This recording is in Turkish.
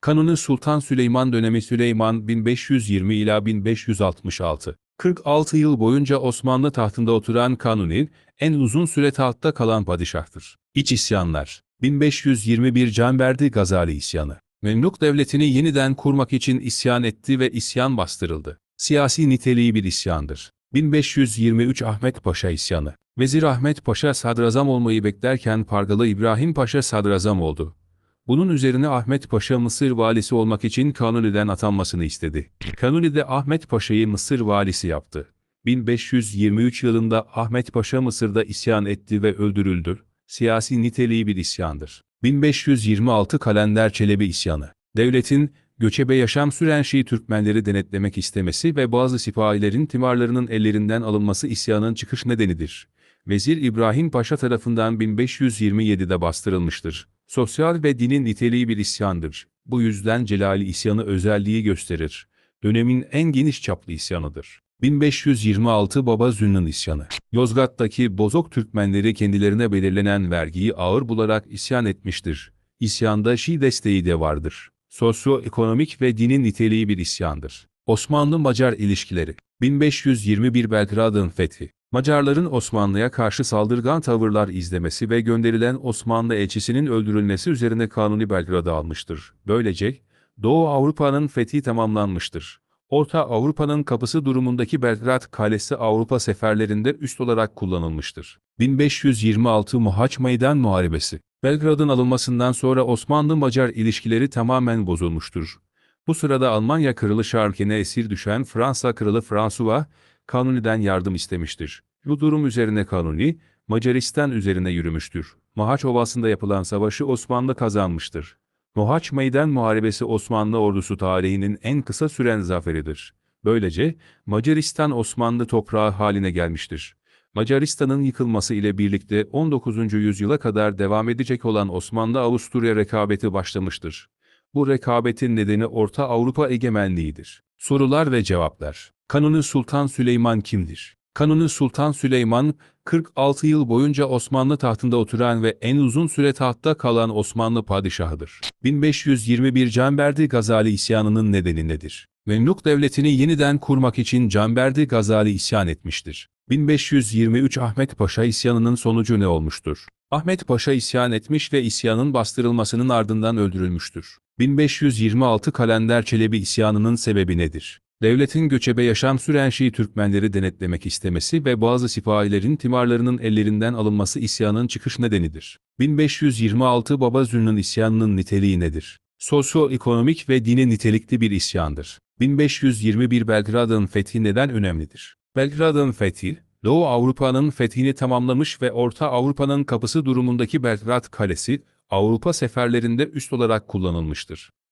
Kanuni Sultan Süleyman dönemi Süleyman 1520 ila 1566. 46 yıl boyunca Osmanlı tahtında oturan Kanuni, en uzun süre tahtta kalan padişahtır. İç isyanlar 1521 Canberdi Gazali isyanı. Memluk devletini yeniden kurmak için isyan etti ve isyan bastırıldı. Siyasi niteliği bir isyandır. 1523 Ahmet Paşa isyanı. Vezir Ahmet Paşa sadrazam olmayı beklerken Pargalı İbrahim Paşa sadrazam oldu. Bunun üzerine Ahmet Paşa Mısır valisi olmak için Kanuni'den atanmasını istedi. Kanuni de Ahmet Paşa'yı Mısır valisi yaptı. 1523 yılında Ahmet Paşa Mısır'da isyan etti ve öldürüldü. Siyasi niteliği bir isyandır. 1526 Kalender Çelebi isyanı. Devletin, göçebe yaşam süren Şii Türkmenleri denetlemek istemesi ve bazı sipahilerin timarlarının ellerinden alınması isyanın çıkış nedenidir. Vezir İbrahim Paşa tarafından 1527'de bastırılmıştır. Sosyal ve dinin niteliği bir isyandır. Bu yüzden Celali isyanı özelliği gösterir. Dönemin en geniş çaplı isyanıdır. 1526 Baba Zünnun isyanı. Yozgat'taki Bozok Türkmenleri kendilerine belirlenen vergiyi ağır bularak isyan etmiştir. İsyanda Şii desteği de vardır. Sosyoekonomik ve dinin niteliği bir isyandır. Osmanlı-Macar ilişkileri 1521 Belgrad'ın fethi Macarların Osmanlı'ya karşı saldırgan tavırlar izlemesi ve gönderilen Osmanlı elçisinin öldürülmesi üzerine Kanuni Belgrad'ı almıştır. Böylece, Doğu Avrupa'nın fethi tamamlanmıştır. Orta Avrupa'nın kapısı durumundaki Belgrad Kalesi Avrupa seferlerinde üst olarak kullanılmıştır. 1526 Mohaç Meydan Muharebesi Belgrad'ın alınmasından sonra Osmanlı-Macar ilişkileri tamamen bozulmuştur. Bu sırada Almanya Kralı Şarken'e esir düşen Fransa Kralı François, Kanuni'den yardım istemiştir. Bu durum üzerine Kanuni, Macaristan üzerine yürümüştür. Mohaç Ovası'nda yapılan savaşı Osmanlı kazanmıştır. Mohaç Meydan Muharebesi Osmanlı ordusu tarihinin en kısa süren zaferidir. Böylece Macaristan Osmanlı toprağı haline gelmiştir. Macaristan'ın yıkılması ile birlikte 19. yüzyıla kadar devam edecek olan Osmanlı-Avusturya rekabeti başlamıştır. Bu rekabetin nedeni Orta Avrupa egemenliğidir. Sorular ve cevaplar. Kanuni Sultan Süleyman kimdir? Kanuni Sultan Süleyman, 46 yıl boyunca Osmanlı tahtında oturan ve en uzun süre tahtta kalan Osmanlı padişahıdır. 1521 Canberdi Gazali isyanının nedeni nedir? Memluk devletini yeniden kurmak için Canberdi Gazali isyan etmiştir. 1523 Ahmet Paşa isyanının sonucu ne olmuştur? Ahmet Paşa isyan etmiş ve isyanın bastırılmasının ardından öldürülmüştür. 1526 Kalender Çelebi isyanının sebebi nedir? Devletin göçebe yaşam süren Şii Türkmenleri denetlemek istemesi ve bazı sipahilerin timarlarının ellerinden alınması isyanın çıkış nedenidir. 1526 Baba Zünnun isyanının niteliği nedir? Sosyoekonomik ve dini nitelikli bir isyandır. 1521 Belgrad'ın fethi neden önemlidir? Belgrad'ın fethi, Doğu Avrupa'nın fethini tamamlamış ve Orta Avrupa'nın kapısı durumundaki Belgrad Kalesi, Avrupa seferlerinde üst olarak kullanılmıştır.